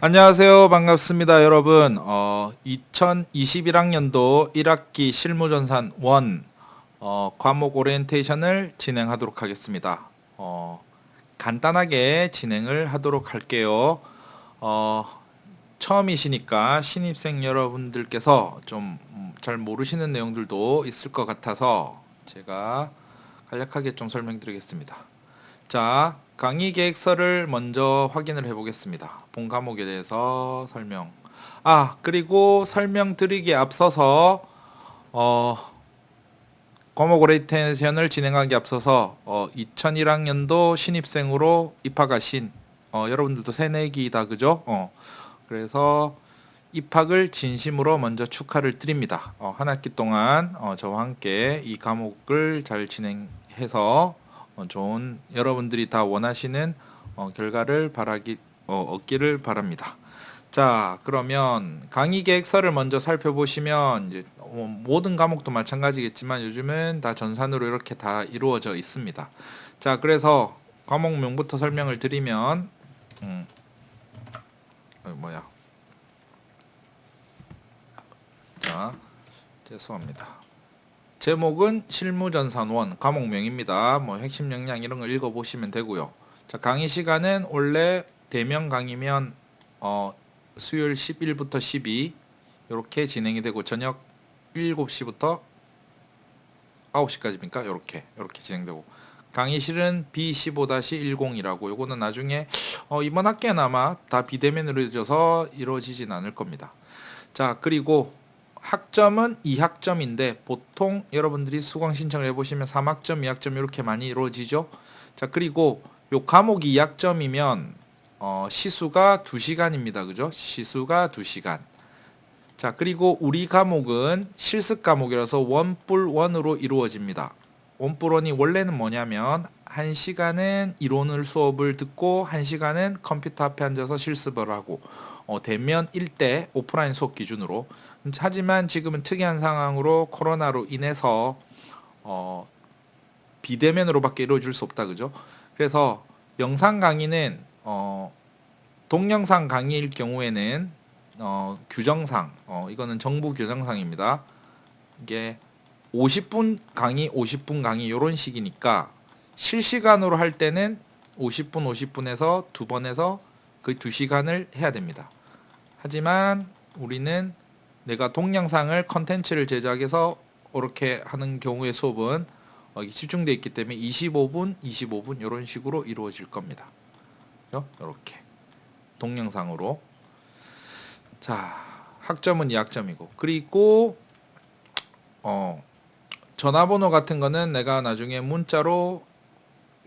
안녕하세요. 반갑습니다, 여러분. 어, 2021학년도 1학기 실무전산 1 어, 과목 오리엔테이션을 진행하도록 하겠습니다. 어, 간단하게 진행을 하도록 할게요. 어, 처음이시니까 신입생 여러분들께서 좀 잘 모르시는 내용들도 있을 것 같아서 제가 간략하게 좀 설명드리겠습니다. 자, 강의 계획서를 먼저 확인을 해 보겠습니다. 본 과목에 대해서 설명. 아, 그리고 설명드리기에 앞서서 어, 과목 오리엔테이션을 진행하기 앞서서 어, 2001학년도 신입생으로 입학하신 어, 여러분들도 새내기다 그죠? 어, 그래서 입학을 진심으로 먼저 축하를 드립니다. 어, 한 학기 동안 어, 저와 함께 이 과목을 잘 진행해서 어, 좋은 여러분들이 다 원하시는 어, 결과를 바라기 어, 얻기를 바랍니다. 자, 그러면 강의 계획서를 먼저 살펴보시면 이제 어, 모든 과목도 마찬가지겠지만 요즘은 다 전산으로 이렇게 다 이루어져 있습니다. 자, 그래서 과목명부터 설명을 드리면 음, 어, 뭐야? 자, 죄송합니다. 제목은 실무전산원 과목명입니다. 뭐 핵심 역량 이런 걸 읽어보시면 되고요. 자 강의 시간은 원래 대면 강의면 어, 수요일 11부터 12 이렇게 진행이 되고 저녁 7시부터 9시까지입니까? 이렇게 이렇게 진행되고 강의실은 B15-10이라고 요거는 나중에 어, 이번 학기에는 아마 다 비대면으로 이루어져서 이루어지진 않을 겁니다. 자 그리고 학점은 2학점인데 보통 여러분들이 수강 신청을 해보시면 3학점, 2학점 이렇게 많이 이루어지죠. 자 그리고 요 과목이 2학점이면 어, 시수가 2시간입니다. 그죠? 시수가 2시간. 자 그리고 우리 과목은 실습 과목이라서 원뿔 원으로 이루어집니다. 원뿔 원이 원래는 뭐냐면 1시간은 이론을 수업을 듣고 1시간은 컴퓨터 앞에 앉아서 실습을 하고 어, 대면 1대 오프라인 수업 기준으로 하지만 지금은 특이한 상황으로 코로나로 인해서 어, 비대면으로밖에 이루어질 수 없다 그죠? 그래서 영상 강의는 어, 동영상 강의일 경우에는 어, 규정상 어, 이거는 정부 규정상입니다. 이게 50분 강의, 50분 강의 이런 식이니까 실시간으로 할 때는 50분, 50분에서 두 번에서 그두 시간을 해야 됩니다. 하지만 우리는 내가 동영상을 컨텐츠를 제작해서 이렇게 하는 경우의 수업은 어, 집중되어 있기 때문에 25분, 25분 이런 식으로 이루어질 겁니다. 이렇게 동영상으로 자 학점은 2학점이고 그리고 어 전화번호 같은 거는 내가 나중에 문자로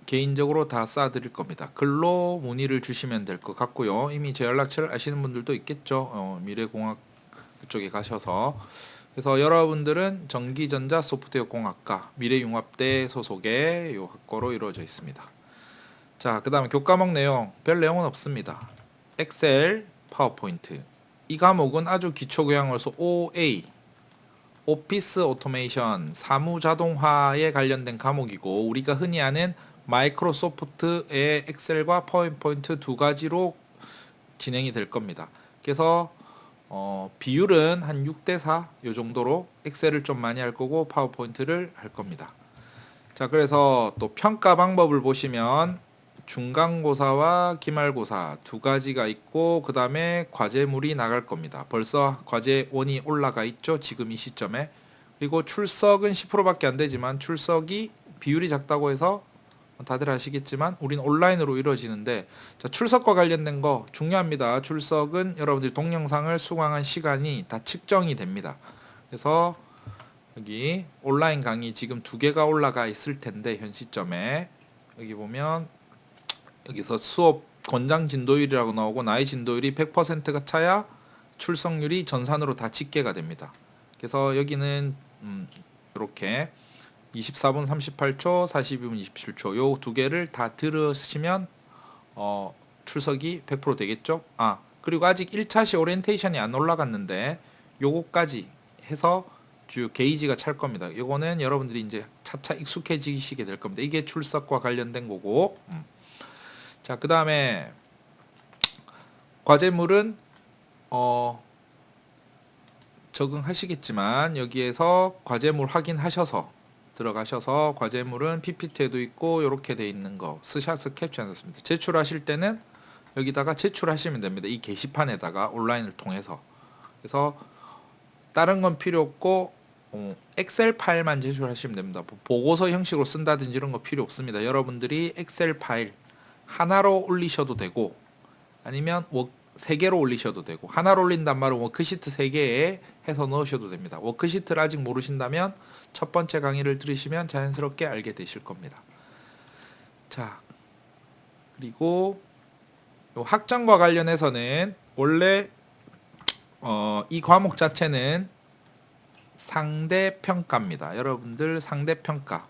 개인적으로 다 쏴드릴 겁니다. 글로 문의를 주시면 될 것 같고요. 이미 제 연락처를 아시는 분들도 있겠죠. 어, 미래공학 그쪽에 가셔서 그래서 여러분들은 전기전자 소프트웨어 공학과 미래융합대 소속의 요 학과로 이루어져 있습니다. 자, 그 다음에 교과목 내용 별 내용은 없습니다. 엑셀, 파워포인트 이 과목은 아주 기초 교양으로서 OA 오피스 오토메이션 사무 자동화에 관련된 과목이고 우리가 흔히 아는 마이크로소프트의 엑셀과 파워포인트 두 가지로 진행이 될 겁니다. 그래서 어, 비율은 한 6대 4 요 정도로 엑셀을 좀 많이 할 거고 파워포인트를 할 겁니다. 자, 그래서 또 평가 방법을 보시면 중간고사와 기말고사 두 가지가 있고 그 다음에 과제물이 나갈 겁니다. 벌써 과제 원이 올라가 있죠. 지금 이 시점에. 그리고 출석은 10%밖에 안 되지만 출석이 비율이 작다고 해서 다들 아시겠지만 우리는 온라인으로 이루어지는데 자, 출석과 관련된 거 중요합니다. 출석은 여러분들이 동영상을 수강한 시간이 다 측정이 됩니다. 그래서 여기 온라인 강의 지금 두 개가 올라가 있을 텐데 현 시점에 여기 보면 여기서 수업 권장 진도율이라고 나오고 나의 진도율이 100%가 차야 출석률이 전산으로 다 집계가 됩니다. 그래서 여기는 음, 이렇게 24분 38초, 42분 27초 요 두 개를 다 들으시면 어, 출석이 100% 되겠죠? 아 그리고 아직 1차시 오리엔테이션이 안 올라갔는데 요거까지 해서 주 게이지가 찰 겁니다. 요거는 여러분들이 이제 차차 익숙해지시게 될 겁니다. 이게 출석과 관련된 거고 음. 자, 그 다음에 과제물은 어 적응하시겠지만 여기에서 과제물 확인하셔서 들어가셔서 과제물은 PPT에도 있고 이렇게 돼 있는 거 스샷을 캡처해놨습니다. 제출하실 때는 여기다가 제출하시면 됩니다. 이 게시판에다가 온라인을 통해서 그래서 다른 건 필요 없고 어, 엑셀 파일만 제출하시면 됩니다. 뭐 보고서 형식으로 쓴다든지 이런 거 필요 없습니다. 여러분들이 엑셀 파일 하나로 올리셔도 되고 아니면 워, 세 개로 올리셔도 되고 하나로 올린단 말은 워크시트 세 개에 해서 넣으셔도 됩니다. 워크시트를 아직 모르신다면 첫 번째 강의를 들으시면 자연스럽게 알게 되실 겁니다. 자 그리고 요 학점과 관련해서는 원래 어, 이 과목 자체는 상대평가입니다. 여러분들 상대평가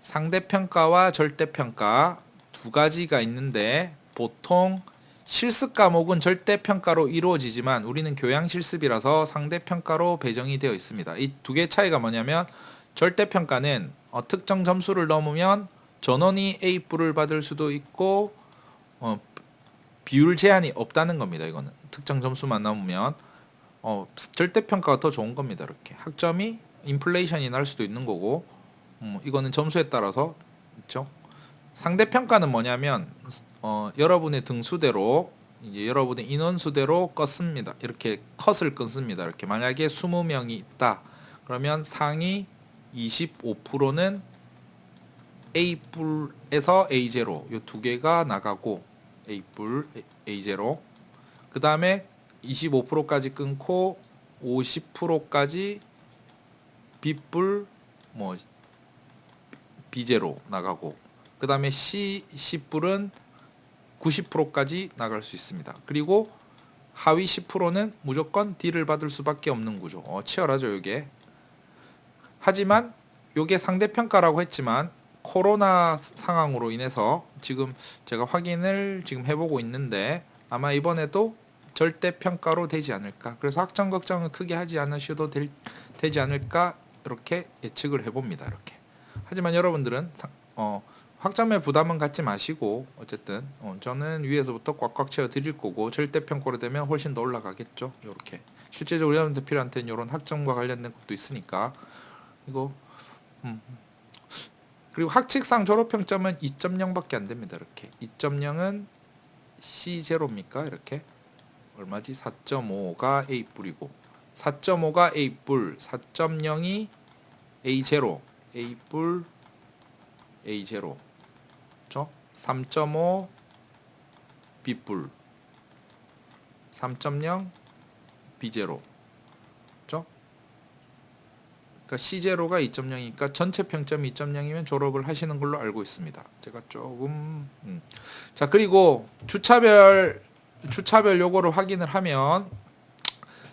상대평가와 절대평가 두 가지가 있는데 보통 실습 과목은 절대 평가로 이루어지지만 우리는 교양 실습이라서 상대 평가로 배정이 되어 있습니다. 이 두개 차이가 뭐냐면 절대 평가는 어, 특정 점수를 넘으면 전원이 A뿔을 받을 수도 있고 어, 비율 제한이 없다는 겁니다. 이거는 특정 점수만 넘으면 어, 절대 평가가 더 좋은 겁니다. 이렇게 학점이 인플레이션이 날 수도 있는 거고 음, 이거는 점수에 따라서 있죠. 상대 평가는 뭐냐면 어, 여러분의 등수대로 이제 여러분의 인원수대로 껐습니다. 이렇게 컷을 끊습니다. 이렇게 만약에 20명이 있다. 그러면 상위 25%는 A뿔에서 A0 이 두 개가 나가고 A뿔 A0 그 다음에 25%까지 끊고 50%까지 B뿔 뭐 B0 나가고 그 다음에 C, C뿔은 90%까지 나갈 수 있습니다. 그리고 하위 10%는 무조건 D를 받을 수밖에 없는 구조. 어, 치열하죠, 이게. 하지만 이게 상대평가라고 했지만 코로나 상황으로 인해서 지금 제가 확인을 지금 해보고 있는데 아마 이번에도 절대 평가로 되지 않을까. 그래서 확정 걱정을 크게 하지 않으셔도 될, 되지 않을까 이렇게 예측을 해봅니다. 이렇게. 하지만 여러분들은 상- 어, 학점에 부담은 갖지 마시고 어쨌든 어, 저는 위에서부터 꽉꽉 채워 드릴 거고 절대 평가로 되면 훨씬 더 올라가겠죠. 이렇게 실제적으로 여러분들 필요한테는 이런 학점과 관련된 것도 있으니까 이거 음. 그리고 학칙상 졸업 평점은 2.0밖에 안 됩니다. 이렇게 2.0은 C0입니까? 이렇게 얼마지? 4.5가 A 뿔이고 4.5가 A 뿔, 4.0이 A0, A 뿔, A0, 그렇죠? 3.5 B 뿔, 3.0 B0, 그렇죠? 그러니까 C0가 2.0이니까 전체 평점이 2.0이면 졸업을 하시는 걸로 알고 있습니다. 제가 조금 음. 자 그리고 주차별 주차별 요거를 확인을 하면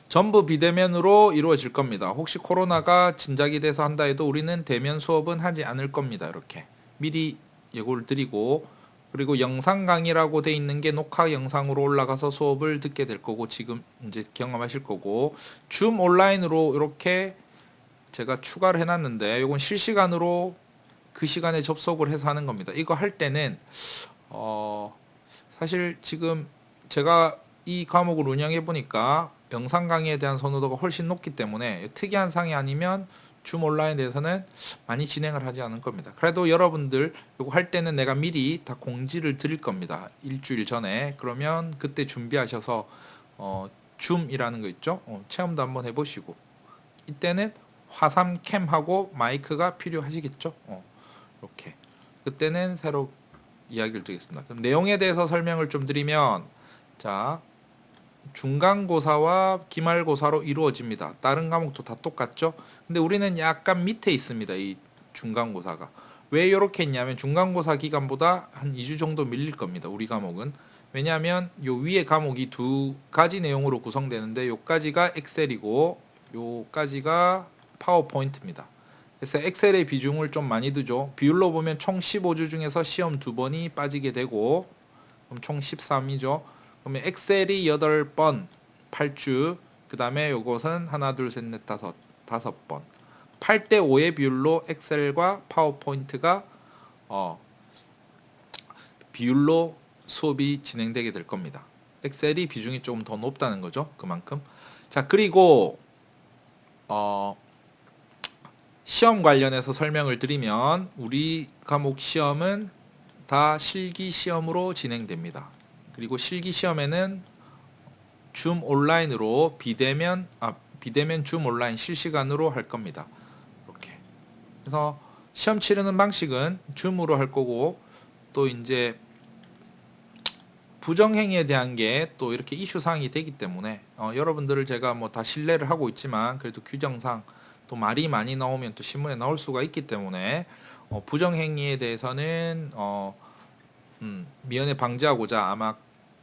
전부 비대면으로 이루어질 겁니다. 혹시 코로나가 진작이 돼서 한다 해도 우리는 대면 수업은 하지 않을 겁니다. 이렇게 미리 예고를 드리고 그리고 영상 강의라고 돼 있는 게 녹화 영상으로 올라가서 수업을 듣게 될 거고 지금 이제 경험하실 거고 줌 온라인으로 이렇게 제가 추가를 해놨는데 이건 실시간으로 그 시간에 접속을 해서 하는 겁니다. 이거 할 때는 어 사실 지금 제가 이 과목을 운영해 보니까 영상 강의에 대한 선호도가 훨씬 높기 때문에 특이한 상이 아니면 줌 온라인에 대해서는 많이 진행을 하지 않을 겁니다. 그래도 여러분들 이거 할 때는 내가 미리 다 공지를 드릴 겁니다. 일주일 전에 그러면 그때 준비하셔서 어, 줌이라는 거 있죠? 어, 체험도 한번 해보시고 이때는 화상 캠하고 마이크가 필요하시겠죠? 어, 이렇게 그때는 새로 이야기를 드리겠습니다. 그럼 내용에 대해서 설명을 좀 드리면 자 중간고사와 기말고사로 이루어집니다. 다른 과목도 다 똑같죠? 근데 우리는 약간 밑에 있습니다. 이 중간고사가. 왜 이렇게 했냐면 중간고사 기간보다 한 2주 정도 밀릴 겁니다. 우리 과목은. 왜냐하면 요 위에 과목이 두 가지 내용으로 구성되는데 요까지가 엑셀이고 요까지가 파워포인트입니다. 그래서 엑셀의 비중을 좀 많이 두죠. 비율로 보면 총 15주 중에서 시험 두 번이 빠지게 되고 그럼 총 13이죠. 그러면 엑셀이 8번 8주 그 다음에 요것은 하나 둘 셋 넷 다섯 다섯 번 8대 5의 비율로 엑셀과 파워포인트가 어 비율로 수업이 진행되게 될 겁니다. 엑셀이 비중이 조금 더 높다는 거죠. 그만큼. 자, 그리고 어 시험 관련해서 설명을 드리면 우리 과목 시험은 다 실기 시험으로 진행됩니다. 그리고 실기 시험에는 줌 온라인으로 비대면 아 비대면 줌 온라인 실시간으로 할 겁니다. 이렇게. 그래서 시험 치르는 방식은 줌으로 할 거고 또 이제 부정행위에 대한 게 또 이렇게 이슈 사항이 되기 때문에 어, 여러분들을 제가 뭐 다 신뢰를 하고 있지만 그래도 규정상 또 말이 많이 나오면 또 신문에 나올 수가 있기 때문에 어, 부정행위에 대해서는 어, 음, 미연에 방지하고자 아마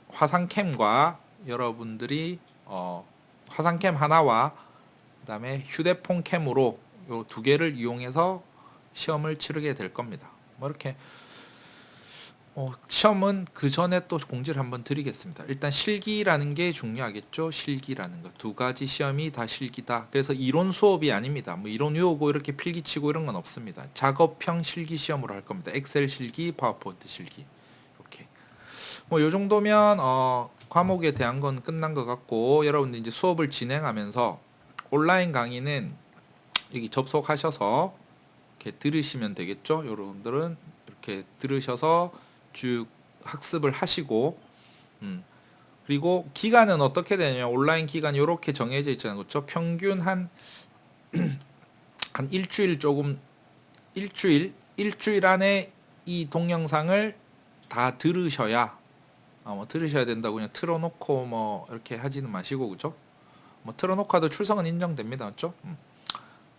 화상캠과 여러분들이 어, 화상캠 하나와 그다음에 휴대폰 캠으로 요 두 개를 이용해서 시험을 치르게 될 겁니다. 뭐 이렇게 어, 시험은 그 전에 또 공지를 한번 드리겠습니다. 일단 실기라는 게 중요하겠죠. 실기라는 거. 두 가지 시험이 다 실기다. 그래서 이론 수업이 아닙니다. 뭐 이론 외우고 이렇게 필기치고 이런 건 없습니다. 작업형 실기 시험으로 할 겁니다. 엑셀 실기, 파워포인트 실기. 뭐 요 정도면 어, 과목에 대한 건 끝난 것 같고 여러분들 이제 수업을 진행하면서 온라인 강의는 여기 접속하셔서 이렇게 들으시면 되겠죠. 여러분들은 이렇게 들으셔서 쭉 학습을 하시고 음. 그리고 기간은 어떻게 되냐면 온라인 기간 이렇게 정해져 있잖아요. 그렇죠? 평균 한 한 일주일 조금 일주일 일주일 안에 이 동영상을 다 들으셔야 아, 뭐 들으셔야 된다고 그냥 틀어놓고 뭐 이렇게 하지는 마시고 그죠? 뭐 틀어놓고 하도 출석은 인정됩니다, 맞죠? 음.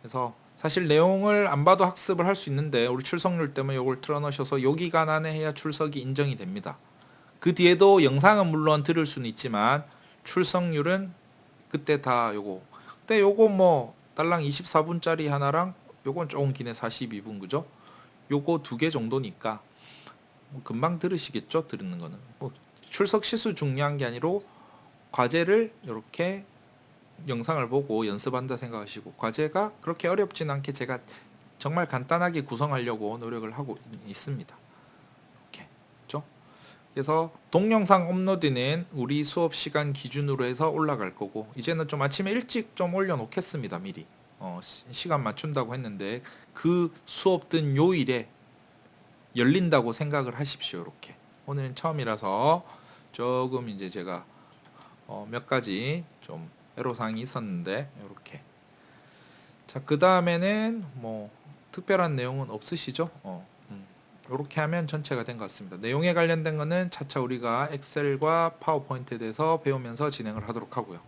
그래서 사실 내용을 안 봐도 학습을 할 수 있는데 우리 출석률 때문에 이걸 틀어놓으셔서 요 기간 안에 해야 출석이 인정이 됩니다. 그 뒤에도 영상은 물론 들을 수는 있지만 출석률은 그때 다 요거. 근데 요거 뭐 달랑 24분짜리 하나랑 요건 조금 기네 42분 그죠? 요거 두 개 정도니까 뭐 금방 들으시겠죠? 들는 거는. 뭐 출석 시수 중요한 게 아니로 과제를 이렇게 영상을 보고 연습한다 생각하시고 과제가 그렇게 어렵진 않게 제가 정말 간단하게 구성하려고 노력을 하고 있습니다. 이렇게 그죠? 그래서 동영상 업로드는 우리 수업 시간 기준으로 해서 올라갈 거고 이제는 좀 아침에 일찍 좀 올려놓겠습니다 미리 어, 시- 시간 맞춘다고 했는데 그 수업 든 요일에 열린다고 생각을 하십시오 이렇게 오늘은 처음이라서 조금 이제 제가 어, 몇 가지 좀 애로사항이 있었는데 이렇게 자 그 다음에는 뭐 특별한 내용은 없으시죠? 어, 음. 이렇게 하면 전체가 된 것 같습니다. 내용에 관련된 거는 차차 우리가 엑셀과 파워포인트에 대해서 배우면서 진행을 하도록 하고요.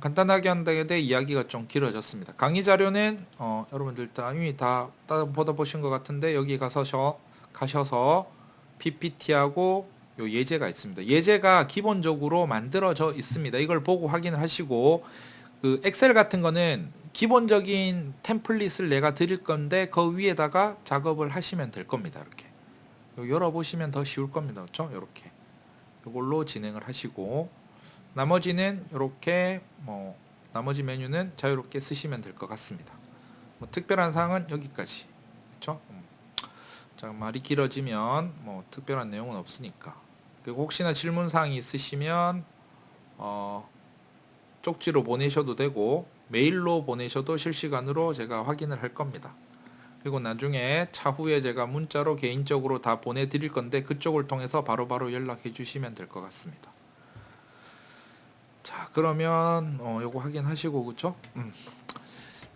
간단하게 한다에 대해 이야기가 좀 길어졌습니다. 강의 자료는 어, 여러분들 다 이미 다 받아보신 것 같은데 여기 가서 셔- 가셔서 PPT하고 요 예제가 있습니다. 예제가 기본적으로 만들어져 있습니다. 이걸 보고 확인을 하시고 그 엑셀 같은 거는 기본적인 템플릿을 내가 드릴 건데 그 위에다가 작업을 하시면 될 겁니다. 이렇게 요 열어보시면 더 쉬울 겁니다. 그렇죠? 이렇게 이걸로 진행을 하시고 나머지는 이렇게 뭐 나머지 메뉴는 자유롭게 쓰시면 될 것 같습니다. 뭐 특별한 사항은 여기까지 그렇죠? 음. 자 말이 길어지면 뭐 특별한 내용은 없으니까 그리고 혹시나 질문 사항이 있으시면 어, 쪽지로 보내셔도 되고 메일로 보내셔도 실시간으로 제가 확인을 할 겁니다. 그리고 나중에 차후에 제가 문자로 개인적으로 다 보내드릴 건데 그쪽을 통해서 바로바로 연락해 주시면 될 것 같습니다. 자 그러면 어, 요거 확인하시고 그쵸? 음.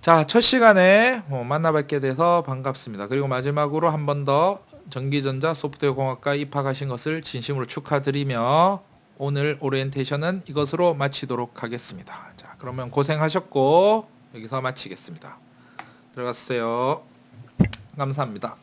자, 첫 시간에 어, 만나뵙게 돼서 반갑습니다. 그리고 마지막으로 한 번 더 전기전자 소프트웨어 공학과에 입학하신 것을 진심으로 축하드리며 오늘 오리엔테이션은 이것으로 마치도록 하겠습니다. 자, 그러면 고생하셨고 여기서 마치겠습니다. 들어갔어요. 감사합니다.